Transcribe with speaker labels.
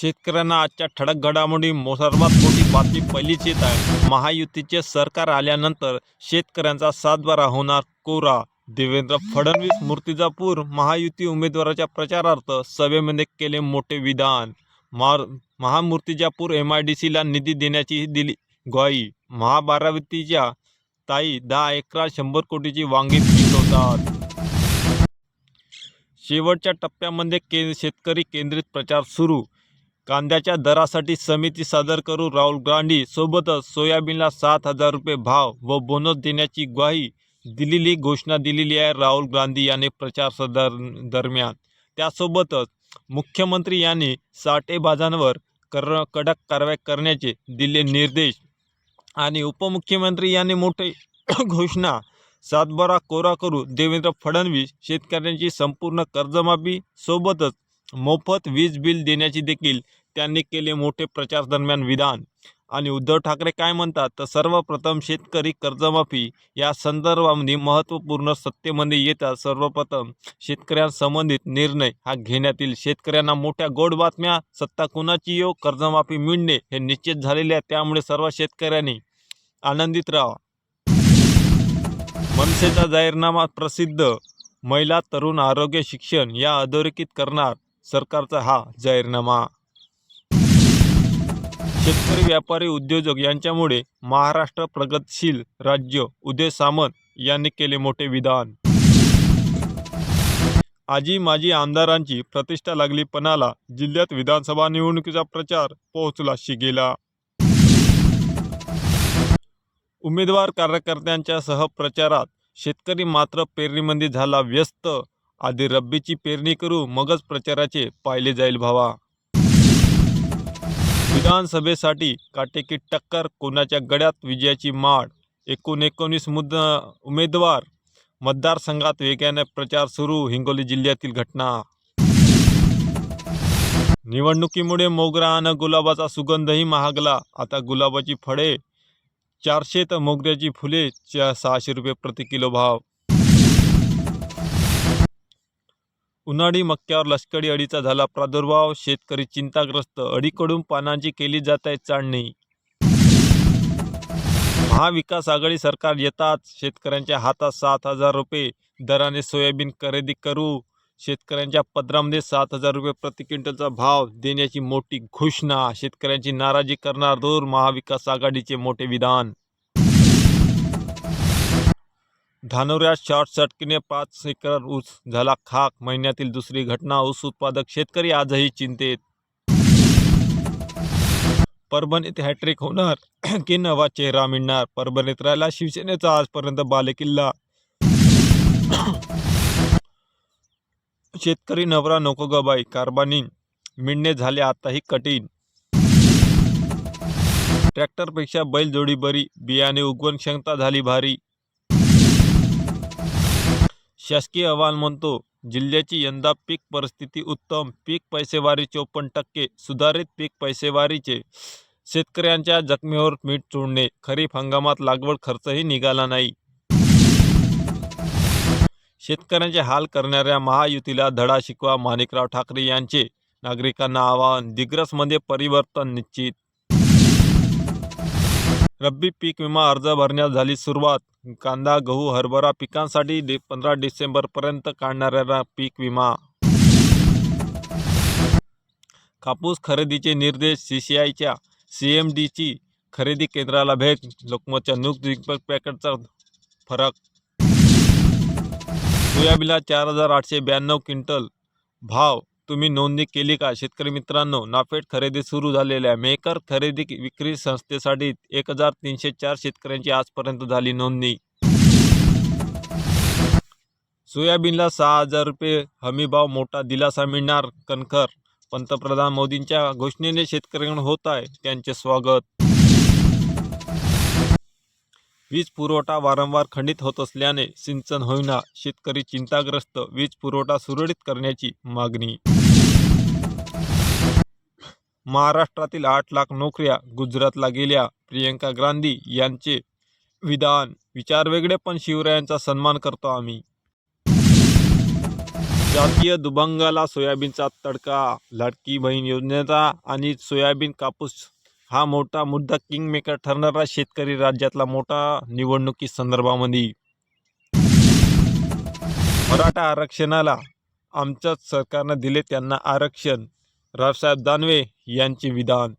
Speaker 1: शेतकऱ्यांना आजच्या ठळक घडामोडी सर्वात मोठी बातमी पहिलीच येत आहे. महायुतीचे सरकार आल्यानंतर शेतकऱ्यांचा सातबारा होणार कोरा. देवेंद्र फडणवीस मूर्तिजापूर महायुती उमेदवाराच्या प्रचारार्थ सभेमध्ये केले मोठे विधान. मार महामूर्तिजापूर एम आय डी सीला निधी देण्याची दिली ग्वाही. महाबारावतीच्या ताई दहा एकरा शंभर कोटीची वांगी पिकवतात. शेवटच्या टप्प्यामध्ये के शेतकरी केंद्रित प्रचार सुरू. कांद्याच्या दरासाठी समिती सादर करू राहुल गांधी सोबतच सोयाबीनला सात हजार रुपये भाव व बोनस देण्याची ग्वाही दिलेली घोषणा दिलेली आहे राहुल गांधी यांनी प्रचार सदर दरम्यान. त्यासोबतच मुख्यमंत्री यांनी साठेबाजांवर कर कडक कारवाई करण्याचे दिले निर्देश आणि उपमुख्यमंत्री यांनी मोठे घोषणा सातबारा कोरा करू देवेंद्र फडणवीस शेतकऱ्यांची संपूर्ण कर्जमाफी सोबतच मोफत वीज बिल देण्याची देखील त्यांनी केले मोठे प्रचार दरम्यान विधान. आणि उद्धव ठाकरे काय म्हणतात? तर सर्वप्रथम शेतकरी कर्जमाफी या संदर्भामध्ये महत्त्वपूर्ण सत्तेमध्ये येतात सर्वप्रथम शेतकऱ्यांसंबंधित निर्णय हा घेण्यात येईल. शेतकऱ्यांना मोठ्या गोड बातम्या सत्ता कुणाची येऊ कर्जमाफी मिळणे हे निश्चित झालेले आहे. त्यामुळे सर्व शेतकऱ्यांनी आनंदित राहा मनसेचा जाहीरनामा प्रसिद्ध. महिला तरुण आरोग्य शिक्षण या अधोरेखित करणार सरकारचा हा जाहीरनामा. शेतकरी व्यापारी उद्योजक यांच्यामुळे महाराष्ट्र प्रगतशील राज्य उदय सामंत यांनी केले मोठे विधान. आजी माजी आमदारांची प्रतिष्ठा लागली पणाला जिल्ह्यात विधानसभा निवडणुकीचा प्रचार पोहोचला शिगेला उमेदवार कार्यकर्त्यांच्या सह प्रचारात शेतकरी मात्र पेरणीमध्ये झाला व्यस्त. आधी रब्बीची पेरणी करू मगच प्रचाराचे पाहिले जाईल भावा. विधानसभेसाठी काटेकी टक्कर कोणाच्या गड्यात विजयाची माळ? एकूण एकोणीस मुद उमेदवार मतदारसंघात वेगाने प्रचार सुरू हिंगोली जिल्ह्यातील घटना. निवडणुकीमुळे मोगरा आणि गुलाबाचा सुगंधही महागला. आता गुलाबाची फळे चारशे तर मोगऱ्याची फुले सहाशे रुपये प्रति किलो भाव. उन्हाळी मक्यावर लष्करी अळीचा झाला प्रादुर्भाव शेतकरी चिंताग्रस्त अळीकडून पानांची केली जात आहे चाळणी. महाविकास आघाडी सरकार येताच शेतकऱ्यांच्या हातात सात हजार रुपये दराने सोयाबीन खरेदी करू. शेतकऱ्यांच्या पदरामध्ये सात हजार रुपये प्रति क्विंटलचा भाव देण्याची मोठी घोषणा. शेतकऱ्यांची नाराजी करणार दूर महाविकास आघाडीचे मोठे विधान. धानोऱ्यात शॉर्ट सर्किटने पाच एकर ऊस झाला खाक. महिन्यातील दुसरी घटना ऊस उत्पादक शेतकरी आजही चिंतेत. परभणीत हॅट्रिक होणार की नवा चेहरा मिळणार? परभणीत राहिला शिवसेनेचा आजपर्यंत बालेकिल्ला. शेतकरी नवरा नको गबाई कारबानी. मिळणे झाले आताही कठीण. ट्रॅक्टरपेक्षा बैलजोडी बरी बियाणे उगवण क्षमता झाली भारी. शासकीय अहवाल म्हणतो जिल्ह्याची यंदा पीक परिस्थिती उत्तम पीक पैसेवारी चोपन्न टक्के सुधारित पीक पैसेवारीचे शेतकऱ्यांच्या जखमेवर मीठ चोळणे खरीप हंगामात लागवड खर्चही निघाला नाही. शेतकऱ्यांचे हाल करणाऱ्या महायुतीला धडा शिकवा माणिकराव ठाकरे यांचे नागरिकांना आवाहन दिग्रसमध्ये परिवर्तन निश्चित रब्बी पीक विमा अर्ज भरण्यास झाली सुरुवात. कांदा गहू हरभरा पिकांसाठी डि पंधरा डिसेंबरपर्यंत काढणाऱ्या पीक विमा. कापूस खरेदीचे निर्देश सी सी आयच्या सी एम डीची खरेदी केंद्राला भेट लोकमतच्या नुक दिग्पक पॅकेटचा फरक. सोयाबीनला चार हजार आठशे ब्याण्णव क्विंटल भाव तुम्ही नोंदणी केली का? शेतकरी मित्रांनो नाफेड खरेदी सुरू झालेल्या मेकर खरेदी विक्री संस्थेसाठी एक हजार तीनशे चार शेतकऱ्यांची आजपर्यंत झाली नोंदणी. सोयाबीनला सहा हजार रुपये हमीभाव मोठा दिलासा मिळणार कणखर. पंतप्रधान मोदींच्या घोषणेने शेतकऱ्यांकडून होत आहे त्यांचे स्वागत. वीज पुरवठा वारंवार खंडित होत असल्याने सिंचन होईना. शेतकरी चिंताग्रस्त वीज पुरवठा सुरळीत करण्याची मागणी महाराष्ट्रातील आठ लाख नोकऱ्या गुजरातला गेल्या. प्रियंका गांधी यांचे विधान. विचार वेगळे पण शिवरायांचा सन्मान करतो आम्ही. जातीय दुभंगाला सोयाबीनचा तडका. लाडकी बहीण योजनेचा आणि सोयाबीन कापूस. हा मोठा मुद्दा किंगमेकर ठरणारा शेतकरी राज्यातला मोठा निवडणुकी संदर्भामध्ये. मराठा आरक्षणाला आमच्याच सरकारनं दिले त्यांना आरक्षण. रावसाहेब दानवे यांचे विधान.